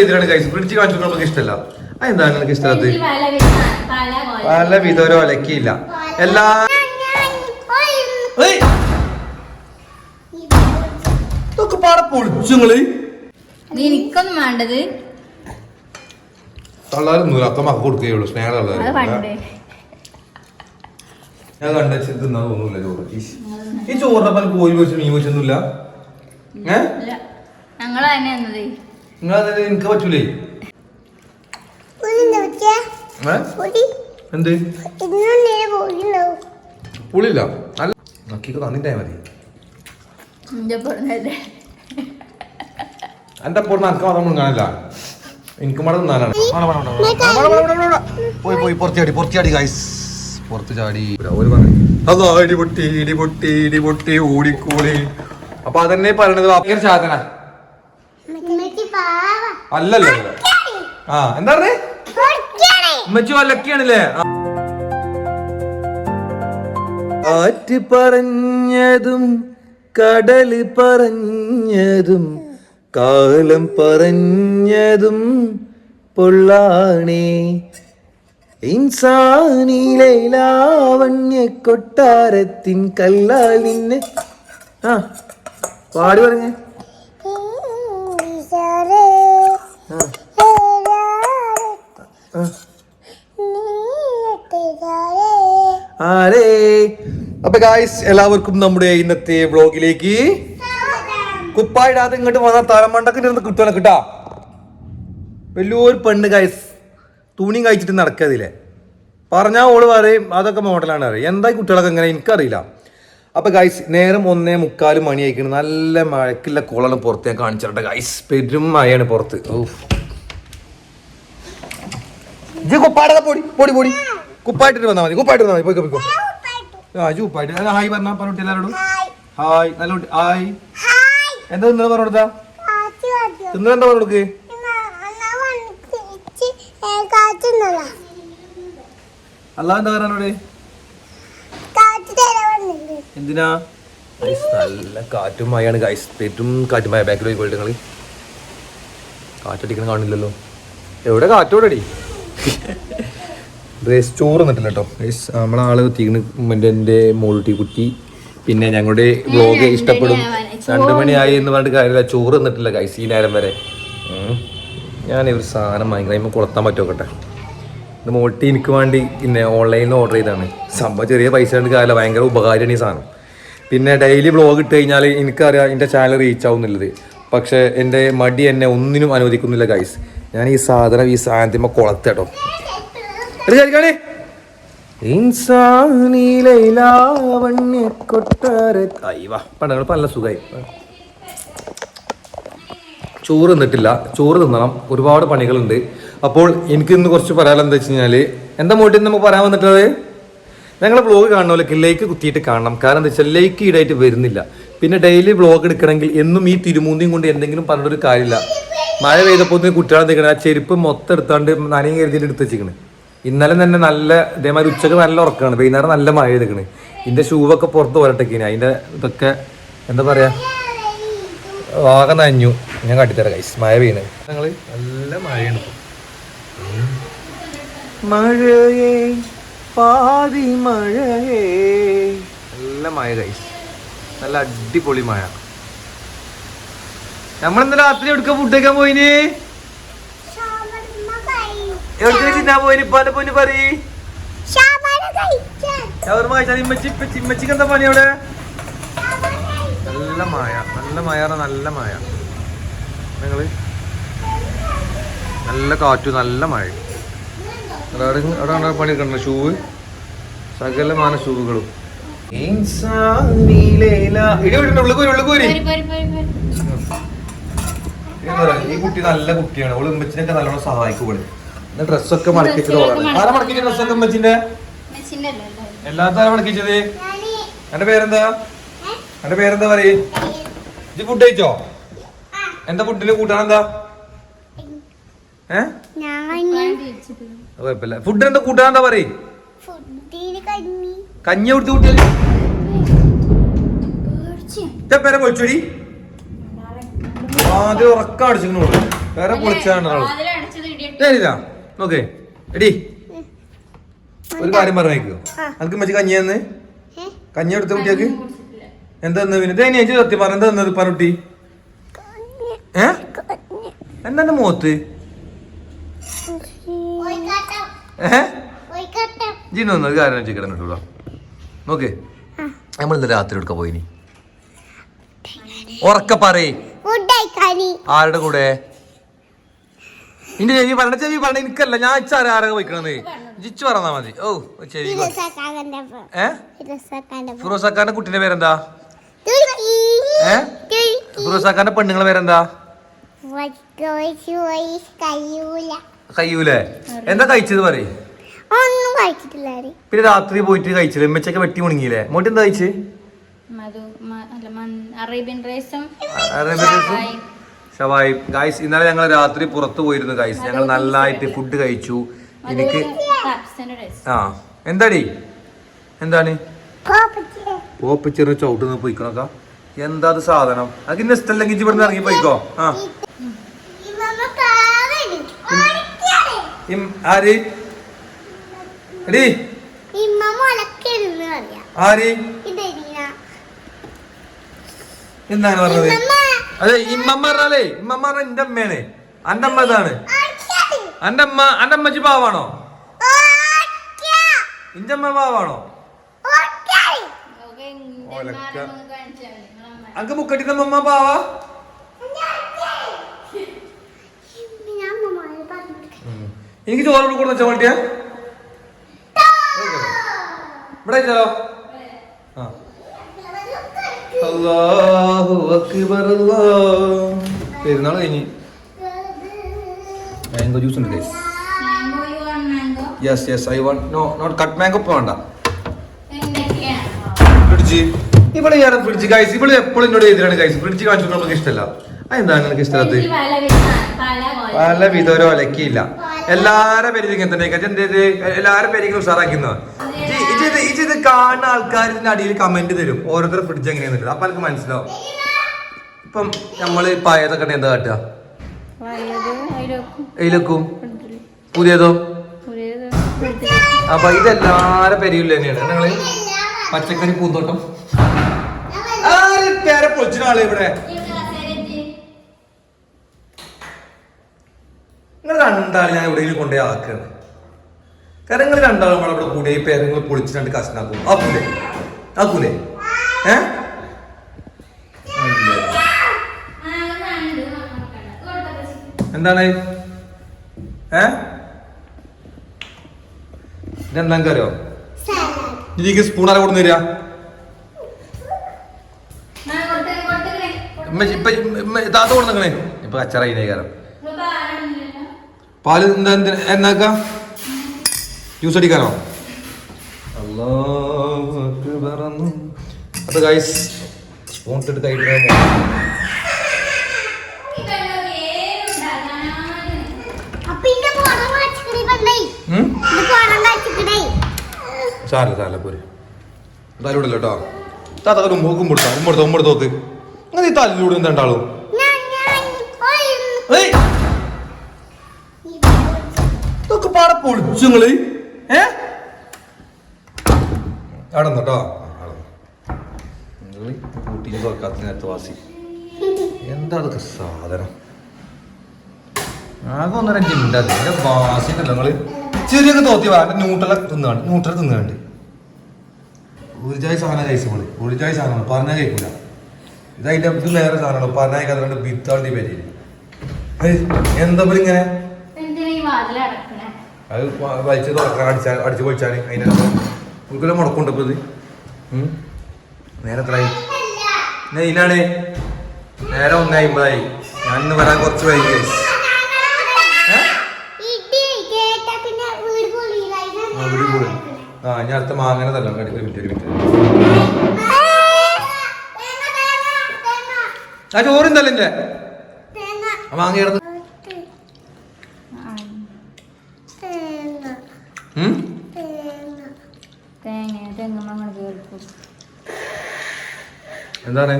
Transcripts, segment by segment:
ഇതിലാണ് ഫ്രിഡ്ജ് കാണിച്ചു നമുക്ക് ഇഷ്ടമല്ല. അതെന്താണ് എനിക്ക് ഇഷ്ടമത് പല വിധ- ഒരു ഒലക്കിയില്ല. എല്ലാ! ഇതൊക്കെ പാടെ പൊളിച്ചു നിങ്ങൾ. എനിക്കൊന്നും വേണ്ടത്. തള്ളാരൊന്നുമില്ല കൊടുക്കുകയുള്ളൂ ഞാൻ കണ്ട തിന്നാൻ ചോറ്. ഈ ചോറിനപ്പം കോഴി വെച്ച് മീൻ വെച്ചൊന്നുമില്ല ഏ? ഞങ്ങളെ തന്നെ നിങ്ങൾ എനിക്ക് പറ്റൂലേ? എന്ത്? പുളിയില്ല. നല്ല നക്കിക്ക് തന്നിട്ടേ മതി. എന്റെ അപ്പോൾ നനക്ക് മാത്രം മുങ്ങാനല്ല എനിക്ക് മട തിന്നാനാണ്. പോയി പോയി പുറത്തിയാടി പുറത്തിയാടി ഗൈസ് പുറത്ത് ചാടി. ഒരു പറഞ്ഞു അതോ ഇടിപൊട്ടി ഇടിപൊട്ടി ഇടിപൊട്ടി ഇടി പൊട്ടി ഓടിക്കൂടി. അപ്പൊ അതന്നെ പറയണത് ഭയങ്കര ചാതന അല്ലല്ലോ. ആ എന്താ പറഞ്ഞേ? ഉമ്മച്ചു അലക്കിയാണല്ലേ ആറ്റ് പറഞ്ഞതും കടൽ പറഞ്ഞതും കാലം പറഞ്ഞതും പൊള്ളാണേ. ഇൻസാനിലെ ലാവണ്യ കൊട്ടാരത്തിൻ കല്ലാൽ നിന്നെ ആ പാടി പറഞ്ഞേ ആ, ആ. ആരേ? അപ്പൊ ഗായ്സ് എല്ലാവർക്കും നമ്മുടെ ഇന്നത്തെ വ്ളോഗിലേക്ക് കുപ്പായിടാതെ ഇങ്ങോട്ട് വന്ന തലമണ്ടൊക്കെ ഇരുന്ന് കിട്ടുവാണ് കിട്ടാ. വലിയൊരു പെണ്ണ് ഗായ്സ് തുണിയും കഴിച്ചിട്ട് നടക്കാതില്ല? പറഞ്ഞാൽ ഓൾ പറയും അതൊക്കെ മോഡലാണ് അറിയാം എന്താ ഈ കുട്ടികളൊക്കെ ഇങ്ങനെ? എനിക്കറിയില്ല. അപ്പൊ ഗൈസ് നേരം ഒന്നേ മുക്കാൽ മണി ആയിക്കണ്. നല്ല മഴക്കില്ല കുളമാണ് പുറത്ത് ഞാൻ കാണിച്ചിട്ടുണ്ട് ഗൈസ് പെരും മഴയാണ് പുറത്ത്. ഓ കുപ്പായിട്ടൊക്കെ പൊടി പൊടി പൊടി. കുപ്പായിട്ടിട്ട് വന്നാൽ മതി കുപ്പായിട്ട് വന്നാൽ മതി. പോയിക്കോ പോയിക്കോ. ആ ജു കുപ്പായിട്ട് അല്ല, ഹായ് പറഞ്ഞാ പറഞ്ഞിട്ട് എല്ലാവരോടും. ഹായ്. നല്ല കുട്ടി ഹായ്. എന്താ തിന്നണ പറഞ്ഞു കൊടുത്താ? തിന്നണ എന്താ പറഞ്ഞു കൊടുക്ക്? അല്ലാ എന്താ പറഞ്ഞോടെ എന്തിനാ? നല്ല കാറ്റും മഴയാണ് ഗൈസ് പെറ്റും കാറ്റും മഴ. ബാക്കിൽ പോയിക്കോട്ടെ നിങ്ങൾ കാറ്റടിക്കണ കാണില്ലല്ലോ എവിടെ കാറ്റോടടി? റേസ് ചോറ് നിട്ടില്ല കേട്ടോ റേസ് നമ്മളെ ആൾ എത്തിക്കണ് മോളിട്ടി കുറ്റി കുട്ടി. പിന്നെ ഞങ്ങളുടെ വ്ലോഗ് ഇഷ്ടപ്പെടും. രണ്ടു മണിയായി എന്ന് പറഞ്ഞിട്ട് കാര്യമില്ല. ചോറ് നിട്ടില്ല കൈസീ ഈ നേരം വരെ. ഞാൻ ഒരു സാധനം ഭയങ്കര കഴിയുമ്പോൾ കൊളുത്താൻ പറ്റുമോക്കട്ടെ ഇത് മോട്ടി എനിക്ക് വേണ്ടി പിന്നെ ഓൺലൈനിൽ ഓർഡർ ചെയ്താണ് സംഭവം ചെറിയ പൈസ കൊണ്ട് കാര്യമില്ല. ഭയങ്കര ഉപകാരമാണ് ഈ സാധനം. പിന്നെ ഡെയിലി ബ്ലോഗ് ഇട്ട് കഴിഞ്ഞാൽ എനിക്കറിയാം എന്റെ ചാനൽ റീച്ച് ആവുന്നുള്ളത്. പക്ഷേ എന്റെ മടി എന്നെ ഒന്നിനും അനുവദിക്കുന്നില്ല ഗൈസ് ഞാൻ ഈ സാധനം ഈ സാധനത്തിമ്മ കൊളത്തട്ടോ അയ്യവാ പണ്ടങ്ങൾ നല്ല സുഖമായി ചോറ് തിന്നിട്ടില്ല. ചോറ് തിന്നണം. ഒരുപാട് പണികളുണ്ട്. അപ്പോൾ എനിക്ക് ഇന്ന് കുറച്ച് പറയാൻ എന്താ വെച്ച് കഴിഞ്ഞാൽ എന്താ മോട്ടിൽ നമുക്ക് പറയാൻ വന്നിട്ടത് ഞങ്ങളെ വ്ളോഗ് കാണുന്നവരൊക്കെ ലൈക്ക് കുത്തിയിട്ട് കാണണം. കാരണം എന്താ വെച്ചാൽ ലൈക്ക് ഈടായിട്ട് വരുന്നില്ല. പിന്നെ ഡെയിലി വ്ളോഗ് എടുക്കണമെങ്കിൽ എന്നും ഈ തിരുമൂന്തിയും കൊണ്ട് എന്തെങ്കിലും പറഞ്ഞൊരു കാര്യമില്ല. മഴ പെയ്തപ്പോൾ കുട്ടികളെ നിൽക്കണേ ആ ചെരുപ്പ് മൊത്തം എടുത്താണ്ട് നനയും കരുതിയിട്ട് എടുത്ത് വെച്ചിക്കണ് ഇന്നലെ തന്നെ നല്ല ഇതേമാതിരി ഉച്ചയ്ക്ക് നല്ല ഉറക്കമാണ് വൈകുന്നേരം നല്ല മഴ എടുക്കണ് ഇതിന്റെ ഷൂവൊക്കെ പുറത്ത് പോരട്ടേക്കിന്. അതിന്റെ ഇതൊക്കെ എന്താ പറയാ? ആകെ നനഞ്ഞു. ഞാൻ കാട്ടിത്തരാം കൈസ് മഴ വീണ് ഞങ്ങൾ നല്ല മഴയാണ് മഴയേ പാതി മഴയേ. നല്ല മഴ കൈസ് നല്ല അടിപൊളി മഴ. നമ്മളെന്താ രാത്രി എടുക്കാൻ ഫുഡ് കഴിക്കാൻ പോയിന്? എവിടുക്ക തിന്നാൻ പോയിന് ഇപ്പാന്റെ പൊന്ന് പറയ്? ഷവർമ കഴിച്ചാൽ ഇമ്മച്ചി ഇപ്പച്ചി ഇമ്മച്ചിക്ക് എന്താ പണി അവിടെ? നല്ല മായ നല്ല മായ നല്ല മായ. നിങ്ങൾ? നല്ല കാറ്റു നല്ല മഴ അവിടെ അവിടെ കണ്ട പണി കണ്ട ഷൂവ് സകലമാന ഷൂവുകളും. ഈ കുട്ടി നല്ല കുട്ടിയാണ്. ഓൾ ഉമ്മച്ചിനൊക്കെ നല്ലോണം സഹായിക്കും ഡ്രസ്സൊക്കെ മടക്കിച്ചത് ഓളാണ് ആരാ മടക്കിച്ച ഡ്രസ്സൊക്കെ ഉമ്മച്ചിന്റെ? എല്ലാത്ത മടക്കിച്ചത്? എന്റെ പേരെന്താ? എന്റെ പേരെന്താ പറയ്? ഇത് ഫുഡ് കഴിച്ചോ? എന്താ ഫുഡിന് കൂട്ടാൻ എന്താ? കുഴപ്പമില്ല. ഫുഡ് എന്താ? കൂട്ടാൻ എന്താ പറയ്? കഞ്ഞി. കൊടുത്ത് പേടിച്ച്. പേരെ പൊളിച്ചോടി ആദ്യം ഉറക്കം അടിച്ചിങ്ങനെ വേറെ പൊളിച്ചാണ് ശരിതാ നോക്കേ എടി. ഒരു കാര്യം പറഞ്ഞേക്കോ. അനക്ക് മറ്റു കഞ്ഞിയെന്ന് ഏ? കഞ്ഞി എടുത്ത കുട്ടിയാക്ക്. എന്താ പിന്നെ? തേനി ചേച്ചി സത്യം പറഞ്ഞ എന്താ തന്നത് പറുട്ടി ഏ? എന്താ എന്റെ മുഖത്ത്? കോഴിക്കാട്ടം ഏഹ് കോഴിക്കാട്ടം ജീനു ഒരു കാര്യം വെച്ചിട്ട് കേട്ടോ നോക്കേ. നമ്മൾ ഇന്ന് രാത്രി എടുക്ക പോയിനി ഉറക്ക പറയേ. ആരുടെ കൂടെ? ഇന്റെ ചെവി പറഞ്ഞ ചെവി പറഞ്ഞ എനിക്കല്ല ഞാൻ ഇച്ചാര ആരൊക്കെ വയ്ക്കണത് ജിച്ചു പറഞ്ഞാ. മതി. ഓ ചെവി ഫിറോസാക്കാരന്റെ ഏ? കുട്ടിന്റെ പേരെന്താ? ഫിറോസാക്കാരന്റെ ഏ? പെണ്ണുങ്ങളെ പേരെന്താ? കയ്യൂലേ. എന്താ കഴിച്ചത് പറയേ? ഒന്നും കഴിച്ചിട്ടില്ല പിന്നെ രാത്രി പോയിട്ട് കഴിച്ചില്ല? എമ്മച്ചൊക്കെ വെട്ടി മുണങ്ങിയില്ലേ? മോട്ടി എന്താ കഴിച്ച്? മധു മ- അല്ല മൺ- അറേബ്യൻ റൈസും ഷവായി ഗായ്സ് ഇന്നലെ ഞങ്ങൾ രാത്രി പുറത്തു പോയിരുന്നു ഗായ്സ് ഞങ്ങൾ നല്ലതായിട്ട് ഫുഡ് കഴിച്ചു. എനിക്ക് ആ എന്താടി? എന്താണ്? പോപ്പച്ചിറ ചവിട്ടുന്ന പോയിക്കണക്ക. എന്താ അത് സാധനം? അത് ഇന്ന ഇഷ്ടമല്ലെങ്കിൽ ഇവിടുന്ന് ഇറങ്ങി പോയിക്കോ. ആ. ആര്? എടി. ആര്? എന്താണ് പറഞ്ഞത്? അതെ ഇമ്മമ്മ പറഞ്ഞാലേ ഇമ്മമ്മ പറഞ്ഞ എന്റെ അമ്മയാണ്. അന്റെ അമ്മ ഇതാണ്. അന്റെ അമ്മ അന്റെ അമ്മച്ചി പാവാണോ? ഇന്റെ അമ്മ പാവാണോ? അങ്ങ് മുക്കട്ടിന്റെ അമ്മ പാവാ? എനിക്ക് ചോറ് കൊടുക്കുന്ന വെച്ചാ ഇവിടെ വെച്ചാലോ അല്ലാഹു അക്ബർ അല്ലാഹ്. പെരുന്നാൾ കഴിഞ്ഞ്. മാംഗോ ജ്യൂസ് ഉണ്ട് guys yes yes I want no not cut mango ഇപ്പൊ വേണ്ട. ഫ്രിഡ്ജ് ഇവിടെ ഞാൻ ഫ്രിഡ്ജ് ഗൈസ് ഇവിടെ എപ്പോഴും എന്നോട് എതിരാണ് ഗൈസ് ഫ്രിഡ്ജ് കാണിച്ചു നമുക്ക് ഇഷ്ടമല്ല. അതെന്താ നിനക്ക് ഇഷ്ടമല്ലാത്ത? പല വിധ- ഒരു ഒലക്കിയില്ല. എല്ലാരെ പേരും ഇങ്ങനെ തന്നെ. എന്തേത് എല്ലാരും പേരും ഉഷാറാക്കുന്നത് ഇത് ഇത് കാണുന്ന ആൾക്കാർ ഇതിന്റെ അടിയിൽ കമന്റ് തരും. ഓരോരുത്തർ ഫ്രിഡ്ജ് എങ്ങനെയാന്ന് അപ്പൊ എനിക്ക് മനസ്സിലാവും. ഇപ്പം നമ്മൾ ഉണ്ടെങ്കിൽ എന്താ കാട്ടുക? ഇതിലേക്കും പുതിയതോ? അപ്പൊ ഇതെല്ലാരെ പെരിയില്ല തന്നെയാണ്. നിങ്ങൾ? പച്ചക്കറി പൂന്തോട്ടം. ആര് പേരെ പൊളിച്ചിന ആൾ ഇവിടെ നിങ്ങൾ രണ്ടാളും ഞാൻ എവിടെയെങ്കിലും കൊണ്ടുപോയി ആക്കുകയാണ്. കാരണം നിങ്ങൾ രണ്ടാളും നമ്മളവിടെ കൂടെ ഈ പേര് നിങ്ങൾ പൊളിച്ച് രണ്ട് കഷ്ണാക്കും ആക്കൂലേ? ആക്കൂലേ? ഏ? എന്താണ്? ഏ? ഇതെന്താ അറിയോ എനിക്ക് സ്പൂൺ ആരെ കൊടുന്നു തരിക ഇപ്പൊ ഇമ്മ- താത്ത കൊടുത്തേ ഇപ്പൊ അച്ചറയില്ലേ കാരണം പാൽ എന്താ എന്തിനാ- എന്നാക്ക? ജ്യൂസ് അടിക്കാനോ? അല്ലാഹു അക്ബർ എന്ന്. അപ്പൊ ഗൈസ് സ്പൂൺ ഇട്ടിട്ട് കഴിക്കാൻ പോരെ. കേട്ടോ താത്ത കൊടുത്താ. ഉമ്മടുത്തോ ഉമ്മടുത്തോ നോക്ക് അങ്ങനെ ഈ തലൂടെ എന്താണ്ടാളും പൊളിച്ചു നിങ്ങൾ ഏ? അവിടെ കേട്ടോ കൂട്ടി തുറക്കാത്ത നേരത്തെ വാസി. എന്താ അതൊക്കെ സാധനം? ആകെ ഒന്നര ജിണ്ടാ എന്റെ വാസിണ്ടല്ലോ നിങ്ങൾ. ചെറിയൊക്കെ തോത്തി വേണ്ട ന്യൂട്രല തിന്നാണ്ട് ന്യൂട്രൽ തിന്നാണ്ട് ചായ സാധനം കഴിച്ചു നമ്മൾ ഒരു ചായ സാധനമാണ് പറഞ്ഞാൽ കേൾക്കൂല ഇത് അതിന്റെ ഇത് വേറെ സാധനമാണ് പറഞ്ഞാൽ കഴിക്കാതെ ബിത്താണ്ടി പേര്. എന്താ ഇങ്ങനെ അത് വലിച്ച് തുറക്കാൻ അടിച്ചാൽ അടിച്ച് പൊളിച്ചാൽ അതിന് ഉൾക്കൊല്ലം മുടക്കുണ്ട് ഇപ്പോൾ ഇത്. നേരെ എത്രയായി ഇതിനാണ് നേരെ ഒന്നേ അമ്പതായി ഞാൻ ഇന്ന് വരാൻ കുറച്ച് വൈകി ആ, ഞാൻ അടുത്ത മാങ്ങനെ തല്ലാം. ആ ചോറും തല്ലേ മാങ്ങ കിടന്ന് എന്താണ്?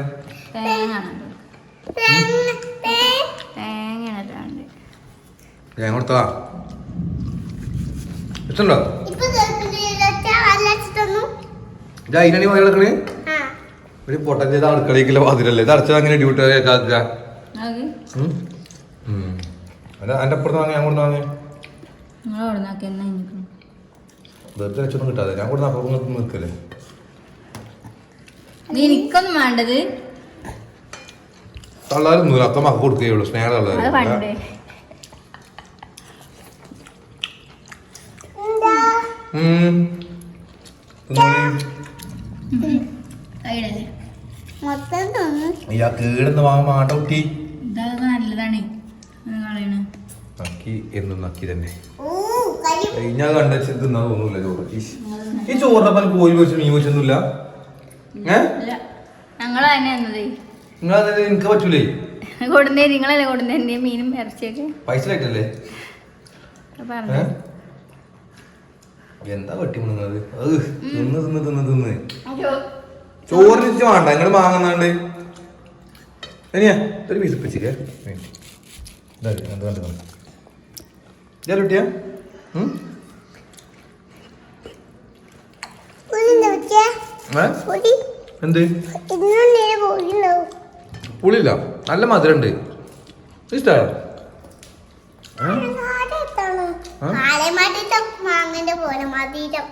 ഞാൻ കൊടുത്തതാ ഇത് അതിനാണ് പോയി കിടക്കണേ ആ ഒരു പൊട്ടൻ ചെയ്ത അടുക്കളയ്ക്കുള്ള വാതിലല്ലേ? ഇത് അടച്ചത് അങ്ങനെ ഡ്യൂട്ടി അപ്പുറത്ത് വാങ്ങി ഞാൻ കൊടുത്താ വാങ്ങി. വെറുതെ വെച്ചൊന്നും കിട്ടാതെ. ഞാൻ അപ്പുറത്ത് നിൽക്കല്ലേ? നീ എനിക്കൊന്നും വേണ്ടത്. തള്ളാരൊന്നുമില്ല മക്ക കൊടുക്കുകയുള്ളൂ സ്നേഹം തള്ളാരും കേടുന്ന് വാങ്ങാൻ മാണ്ട കുട്ടി. ഇതൊക്കെ നല്ലതാണ്. കളയണ. നക്കി എന്നും നക്കി തന്നെ. ഓ കരി. ഞാൻ കണ്ട തിന്നാൻ തോന്നൂല ചോറ്. ഈ ചോറിനെ കോഴി വെച്ച് മീൻ വെച്ചൊന്നുമില്ല ഞങ്ങൾ തന്നെ എന്നത് നിങ്ങൾ എനിക്ക് പറ്റൂലേ? കൊടുന്നേ നിങ്ങളല്ലേ കൊടുന്നേ മീനും ഇറച്ചിയൊക്കെ. പൈസ ആയിട്ടല്ലേ? എന്താ പട്ടി മുണുങ്ങത് അത് തിന്ന് തിന്ന് തിന്ന് തിന്ന്. ചോറിന് വേണ്ട നിങ്ങൾ വാങ്ങുന്നാണ്ട് ഇനിയാ ഒരു പീസ് വെച്ചിക്കേ കുട്ടിയാ പുളിന്റെ വെച്ചേ പൊടി എന്ത്? പുളിയില്ല. നല്ല മധുരണ്ട്. ഇഷ്ടമാണ് ആടെത്താണോ ആ? ആലമാട്ടിട്ട മാങ്ങന്റെ പോലെ മതിരം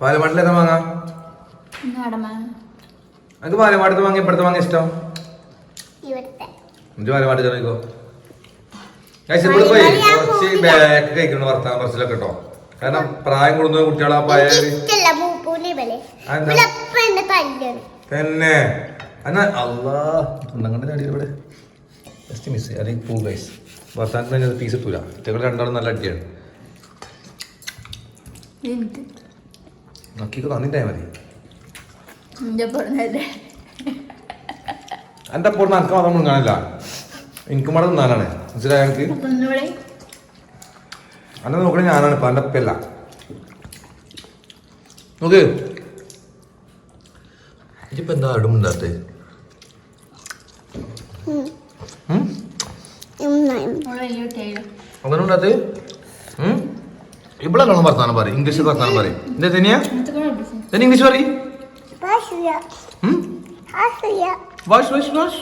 പാലമാട്ടിലേതാ വാങ്ങാം നടമാ എനിക്ക് പാലമാട്ടത്ത് വാങ്ങി ഇപ്പഴത്തെ വാങ്ങി ഇഷ്ടം? എനിക്ക് പാലമാട്ടി ചെറിയോ ഇവിടെ പോയി. കുറച്ച് ബാക്ക് കഴിക്കണം വർത്താനം പറച്ചിലൊക്കെ കേട്ടോ കാരണം പ്രായം കൂടുന്ന കുട്ടികളാ ആ പഴയ തന്നെ. എന്നാ ഉണ്ടങ്ങണ്ട ഇവിടെ. ജസ്റ്റ് മിസ് അല്ലെങ്കിൽ പൂ ഗൈസ് തന്നെ പീസ് എത്തൂല കുട്ടികൾ രണ്ടാളും നല്ല അടിയാണ്. നക്കിക്ക് തന്നിട്ടേ മതി. എന്റെ അപ്പോൾ നനക്ക് മാത്രം മുഴുകാനല്ല എനിക്കും മാത്രം തിന്നാനാണ് മനസ്സിലായ എനിക്ക് അന്നെ നോക്കണേ ഞാനാണ് ഇപ്പൊ എന്റെ അപ്പല്ല നോക്ക്. ഇതിപ്പോ എന്താ കുട്ടിയായില്ലോ അങ്ങനെ ഉണ്ടാത്തേ? ഇവിടെ കള്ളം വർത്താനം പറയും ഇംഗ്ലീഷ് വർത്താനം പറയും. എന്താ തന്നെയാ then ഇംഗ്ലീഷ് പറയും. ഭാഷയ ഭാഷയ wash wash wash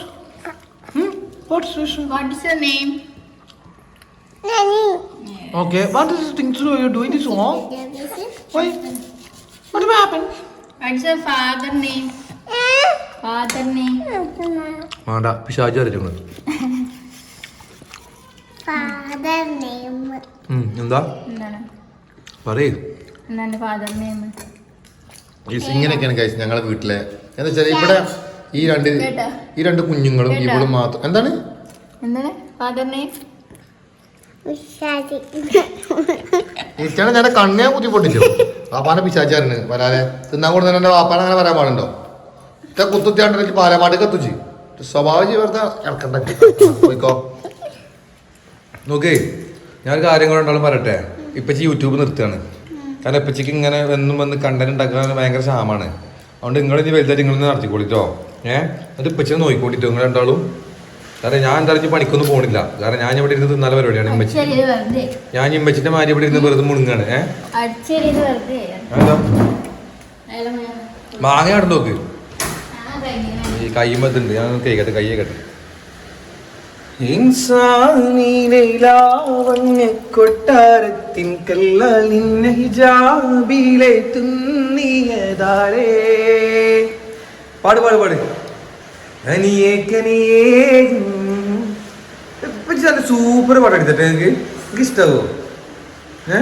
what's wash what is your name നനി. Okay what is things you are doing this wrong why what happen what is your father name father name വേണ്ട father name എന്താ? എന്താണ്? പറയൂ. എന്താണ് father name ഇങ്ങനെയൊക്കെയാണ് കഴിച്ച് ഞങ്ങളെ വീട്ടിലെ. എന്താ വെച്ചാൽ ഇവിടെ ഈ രണ്ട് ഈ രണ്ട് കുഞ്ഞുങ്ങളും? ഇവളും മാത്രം. എന്താണ്? എന്താണ്? ഫാദർ നെയിം വിഷാദി ഇരിച്ചാണ് ഞാൻ കണ്ണേ കുത്തി പൊട്ടിച്ചു വാപ്പാനെ പിശാച്ചായിരുന്നു വരാതെ തിന്നാൻ കൊടുത്ത എന്റെ വാപ്പാനെ അങ്ങനെ വരാൻ പാടുണ്ടോ? ഇത്ര കുത്തുത്തിയാണ്ട് എനിക്ക് പാലമാട്ട് ചെയ്യും സ്വഭാവ വെറുതെ ഇളക്കണ്ട പോയിക്കോ. നോക്കേ ഞാൻ ഒരു കാര്യം കൂടെ ഉണ്ടാവും പറയട്ടെ? ഇപ്പച്ചി യൂട്യൂബ് നിർത്തുകയാണ്. കാരണം ഇപ്പച്ചിക്ക് ഇങ്ങനെ വന്നും വന്ന് കണ്ടന്റ് ഉണ്ടാക്കാൻ ഭയങ്കര ക്ഷാമാണ്. അതുകൊണ്ട് നിങ്ങൾ ഇനി വലുതായിട്ട് നിങ്ങൾ നടത്തിക്കോളിട്ടോ ഏഹ് എന്നിട്ട് ഇപ്പച്ചിനെ നോക്കിക്കോട്ടിട്ടോ നിങ്ങൾ രണ്ടാളും? കാരണം ഞാൻ എന്തായാലും പണിക്കൊന്നും പോണില്ല. കാരണം ഞാൻ ഇവിടെ ഇരുന്ന് നല്ല പരിപാടിയാണ് ഇമ്മച്ചി. ഞാൻ ഇമ്മച്ചിന്റെ മാരി ഇവിടെ ഇരുന്ന് വെറുതെ മുണുങ്ങാണ്. ഏഹ് മാങ്ങ. നോക്ക്. ഈ കൈമത്തുണ്ട് ഞാൻ കേക്കട്ടെ കൈ കേട്ടെ കൊട്ടാരത്തിൻ കല്ലാൽ നിന്നെ ഹിജാബിലെ തുന്നിയതാരേ പാട് പാട് പാട്. അനിയേ കനിയേ ഇപ്പൊ നല്ല സൂപ്പർ പാട്ട് എടുത്തിട്ട് എനിക്ക് എനിക്ക് ഇഷ്ടാവോ? ഏ?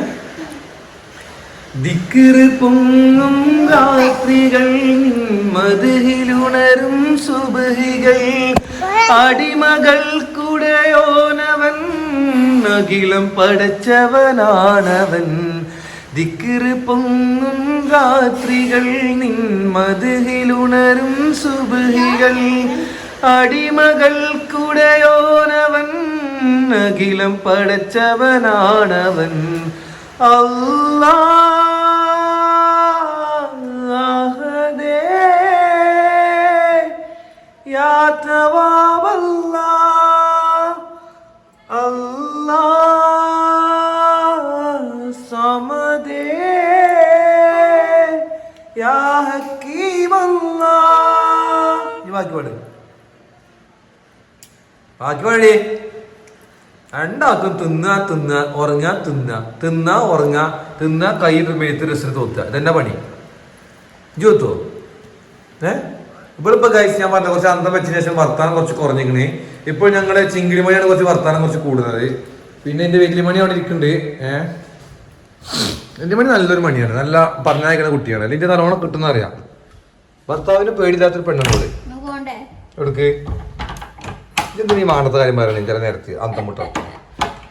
ദിക്കറ് പൊങ്ങും രാത്രികൾ മതിലുണരും സുബഹികൾ. അടിമകൾ കൂടെയോനവൻ അഖിലം പടച്ചവനാണവൻ. ദിക്കിറ് പൊങ്ങും രാത്രികൾ നിൻ മതിലുണരും സുബഹികൾ. അടിമകൾ കൂടെയോനവൻ അഖിലം പടച്ചവനാണവൻ. അല്ലാഹദേ യാ തവാബല്ലാ അല്ലാഹ് സമദേ യാ ഹക്കീമല്ലാ. ഈ ബാക്കി പാട്. ബാക്കി രണ്ടാക്കും തിന്ന തിന്ന ഉറങ്ങ തിന്ന. തിന്ന ഉറങ്ങ തിന്ന കൈ മെഴുത്ത് രസം തോത്തുക. ഇതെന്നെ പണി? ജോത്തോ ഏ? ഇപ്പോൾ ഇപ്പൊ ഗൈസ് ഞാൻ പറഞ്ഞ കുറച്ച് അന്തം വെച്ചതിന് ശേഷം വർത്താനം കുറച്ച് കുറഞ്ഞിരിക്കണ്. ഇപ്പോൾ ഞങ്ങളുടെ ചിങ്കിടി മണിയാണ് കുറച്ച് വർത്താനം കുറച്ച് കൂടുന്നത്. പിന്നെ എന്റെ വലിയ മണി അവിടെ ഇരിക്കുന്നുണ്ട് ഏ? എന്റെ മണി നല്ലൊരു മണിയാണ്. നല്ല പറഞ്ഞയക്കുന്ന കുട്ടിയാണ്. അല്ലെങ്കിൽ നല്ലോണം കിട്ടുന്ന അറിയാം ഭർത്താവിന് പേടിയില്ലാത്തൊരു ഒന്ന് എടുക്ക് ഇതെന്തിനീ മാനത്തെ കാര്യം പറയണേ? ചില നേരത്തെ അന്തം മുട്ട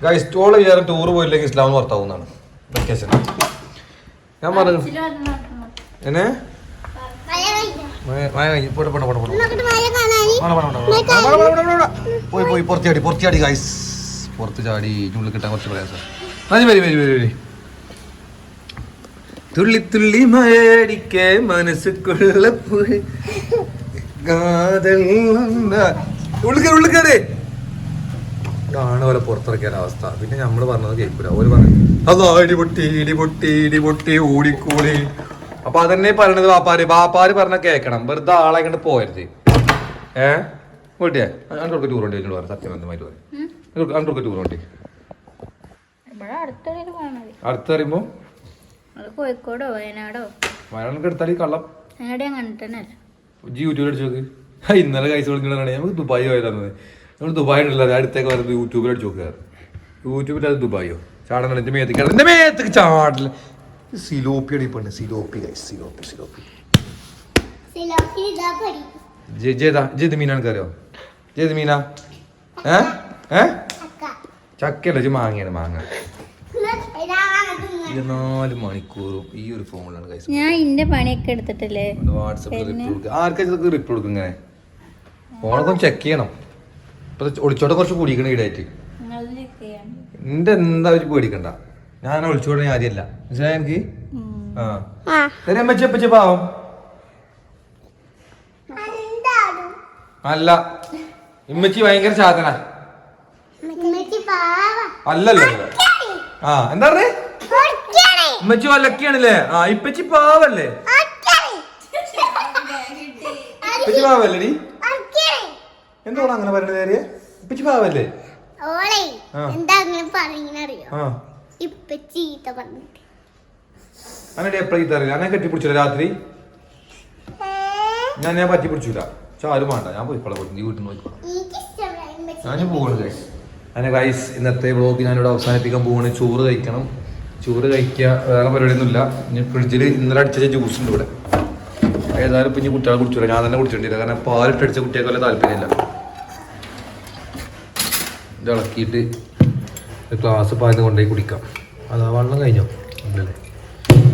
ഗൈസ് ടോൾ വിചാരം ടൂർ പോയില്ലെങ്കിൽ ഇസ്ലാം പുറത്താവുന്നതാണ്. വെക്കേഷൻ ഞാൻ പറഞ്ഞു. എന്നെ. പോയി പോയി പുറത്ത് ചാടി പുറത്ത് ചാടി ഗൈസ് പുറത്ത് ചാടി ഉള്ളിൽ കിട്ടാൻ കുറച്ച് പ്രയാസം. വരി വരി വരി വരി തുള്ളി തുള്ളി മനസ്സുക്കുള്ള ഉള്ളിക്കറി ഇതാണ് പോലെ പുറത്തിറക്കിയ അവസ്ഥ. പിന്നെ നമ്മൾ പറഞ്ഞത് കേൾക്കൂല. ഓര് പറഞ്ഞു അതാ ഇടിപൊട്ടി ഇടിപൊട്ടി ഇടിപൊട്ടി ഓടിക്കൂടി അപ്പൊ അതന്നെ പറയണത് വാപ്പാര്. വാപ്പാര് പറഞ്ഞ കേക്കണം. വെറുതെ ആളെ കണ്ട് പോയരുത്. ഏ? വീട്ടിയെ അണ്ടോർക്ക് ടൂർ ഉണ്ട് എന്നോട് പറഞ്ഞു. സത്യബന്ധമായിട്ട് പറയും. അണ്ടോർക്ക് ടൂർ ഉണ്ട്. അടുത്ത് പറയുമ്പോ? കോഴിക്കോടോ വയനാടോ? വയനാട് എടുത്താൽ കള്ളം യൂട്യൂബിൽ അടിച്ചു നോക്ക്. ഇന്നലെ കൈസ് കൊടുക്കുന്നതാണ് നമുക്ക് ദുബായ് പോയതാണ് നമ്മൾ ദുബായ് ഉണ്ടല്ലോ അടുത്തേക്ക് വരുന്നത് യൂട്യൂബിൽ അടിച്ച് നോക്കുക യൂട്യൂബിൽ അത് ദുബായോ? ചാടണം എന്റെ മേത്തേക്ക് എന്റെ മേത്തേക്ക് ചാടില്ല സിലോപ്പി അടി പെണ്ണ് സിലോപ്പി ഗൈസ് സിലോപ്പി സിലോപ്പി. ജേതാ മീനാണ് കറിയോ ജേത് മീനാ? ഏ? ഏ. ചക്കയല്ല മാങ്ങയാണ് മാങ്ങ. ഇരുപത്തിനാല് മണിക്കൂറും ഈ ഒരു ഫോണിലാണ് ഞാൻ എന്റെ പണിയൊക്കെ എടുത്തിട്ടില്ലേ? വാട്സപ്പിൽ റിപ്ലൈ കൊടുക്കുക റിപ്ലൈ കൊടുക്കും ഇങ്ങനെ? ഫോണൊക്കെ ചെക്ക് ചെയ്യണം. ഇപ്പൊ ഒളിച്ചോട്ടെ കുറച്ച് കൂടിക്കണ ഈടായിട്ട് എന്റെ എന്താ ഒരു പേടിക്കണ്ട. ഞാൻ ഒളിച്ചോടണ കാര്യമല്ല മനസ്സിലായ എനിക്ക്? ആ. പറ്റിയ പാവം? അല്ല. ഇമ്മച്ചി ഭയങ്കര ചാതന അല്ലല്ലോ. ആ എന്താ പറഞ്ഞേ. ഇമ്മച്ചി വല്ലക്കിയാണല്ലേ? ആ ഇപ്പച്ചി പാവല്ലേ. ഇപ്പച്ചി പാവല്ലേ. എന്തുകൊണ്ട് അങ്ങനെ പറയുന്നത് ഏരിയ ഇപ്പച്ചി പാവല്ലേ? ഓളെ എന്താ അങ്ങനെ പറയുന്നറിയോ? ആ. ഇപ്പൊ ചീത്ത പറഞ്ഞിട്ട്. അങ്ങനെ എപ്പോഴും ഇതറിയില്ല അങ്ങനെ കെട്ടിപ്പിടിച്ചില്ല രാത്രി? ഞാൻ ഞാൻ പറ്റി പിടിച്ചില്ല ചാരും വേണ്ട. ഞാൻ പോയിക്കോളാം നീ വീട്ടിൽ നിന്ന് പോയിക്കോളാം. ഞാൻ പോവാണ് ഗൈസ് അങ്ങനെ ഗൈസ് ഇന്നത്തെ വ്ളോഗ് ഞാനിവിടെ അവസാനിപ്പിക്കാൻ പോവാണ്. ചോറ് കഴിക്കണം. ചോറ് കഴിക്കുക വേറെ പരിപാടിയൊന്നുമില്ല. ഇനി ഫ്രിഡ്ജിൽ ഇന്നലെ അടിച്ച ജ്യൂസ് ഉണ്ട് ഇവിടെ. ഏതായാലും ഇപ്പം ഇനി കുട്ടികളെ കുടിച്ചില്ല ഞാൻ തന്നെ കുടിച്ചിട്ടില്ല കാരണം പാലിട്ട് അടിച്ച കുട്ടികൾക്ക് വല്ല താല്പര്യമില്ല. ഇത് ഇളക്കിയിട്ട് ഗ്ലാസ് പാലിന് കൊണ്ടുപോയി കുടിക്കാം. അതാ വെള്ളം കഴിഞ്ഞോ? ഇല്ലല്ലേ.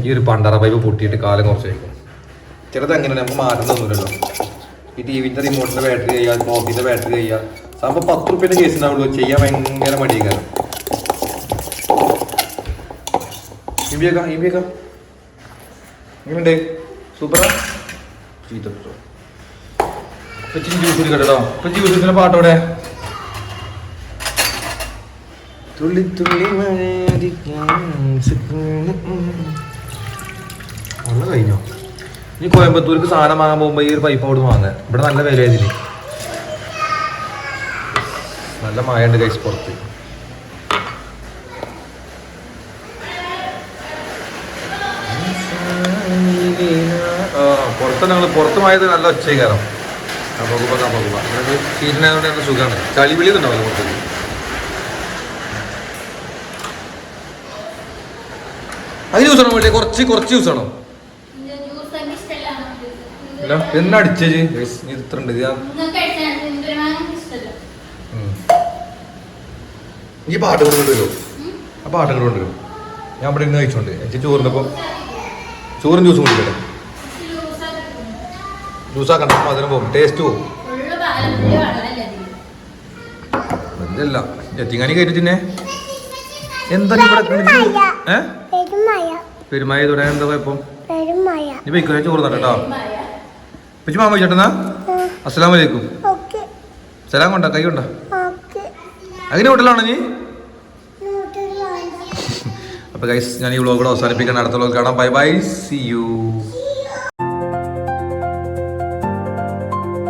ഈ ഒരു പണ്ടറ പൈപ്പ് പൊട്ടിയിട്ട് കാലം കുറച്ച് കഴിക്കും ചിലത് അങ്ങനെ നമുക്ക് മാറ്റം മാറ്റുന്നൊന്നുമില്ലല്ലോ ഈ ടി വിന്റെ റിമോട്ടിന്റെ ബാറ്ററി ചെയ്യുക നോക്കിന്റെ ബാറ്ററി ചെയ്യുക. സംഭവം പത്ത് റുപ്യേന്റെ കേസ് ഉണ്ടാവുള്ളൂ. ചെയ്യാൻ ഭയങ്കര മടിയാണ്. ഇമ്പിയേക്കാം ഇമ്പിയേക്കാം എങ്ങനെയുണ്ട് സൂപ്പറാ. ചീത്തട്ടോ ഇപ്പൊ ജ്യൂസ് കുടിക്കട്ടോ ഇപ്പൊ ജ്യൂസിന്റെ പാട്ടോടെ തുള്ളി തുള്ളി മഴ കഴിഞ്ഞോ? ഇനി കോയമ്പത്തൂർക്ക് സാധനം വാങ്ങാൻ പോകുമ്പോ ഈ ഒരു പൈപ്പ് അവിടെ വാങ്ങാൻ ഇവിടെ നല്ല വില ഇതിന്. നല്ല മായ ഉണ്ട് കൈസ് പുറത്ത് ആ പുറത്ത് ഞങ്ങൾ പുറത്ത് മായത് നല്ല ഒച്ചയായി കയറാം അപ്പൊ അപ്പൊ സീറ്റിനായതുകൊണ്ട് നല്ല സുഖമാണ് ചളി വിളി ഉണ്ടാവില്ല പുറത്തേക്ക്. അത് ജ്യൂസ് ആണോ വേണ്ടേ? കുറച്ച് കുറച്ച് യൂസ് ആണോ? ഇല്ല എന്നാ അടിച്ചേജ് ഇത്ര ഉണ്ട്. ഇത്. ഈ പാട്ട് ആ പാട്ട് കൊണ്ടുവരും ഞാൻ ഇവിടെ ഇന്ന് കഴിച്ചോണ്ട് എനിക്ക് ചോറിനപ്പം ചോറും ജ്യൂസും കുടിക്കട്ടെ. ജ്യൂസാക്കണ്ട അതിന് പോകും ടേസ്റ്റ് പോകും ഇല്ല എത്തിങ്ങാനി കയറ്റി തിന്നെ. എന്താ നീ ഇവിടെ പെരുമായ തുടങ്ങാൻ എന്താ ഇപ്പം നീ പോയിക്കോ ഞാൻ ചോറ് തട്ടോ പിച്ചു മാമ ചേട്ടനാ അസ്സലാം വലൈക്കും ഓക്കെ. സലാം കൊണ്ട കൈ കൊണ്ട. ഓക്കെ. അങ്ങനെ വീട്ടിലാണോ നീ അപ്പോൾ അപ്പൊ ഗൈസ് ഞാൻ ഈ വ്ളോഗ് അവസാനിപ്പിക്കാൻ അടുത്ത വ്ളോഗ് കാണാം. Bye bye C U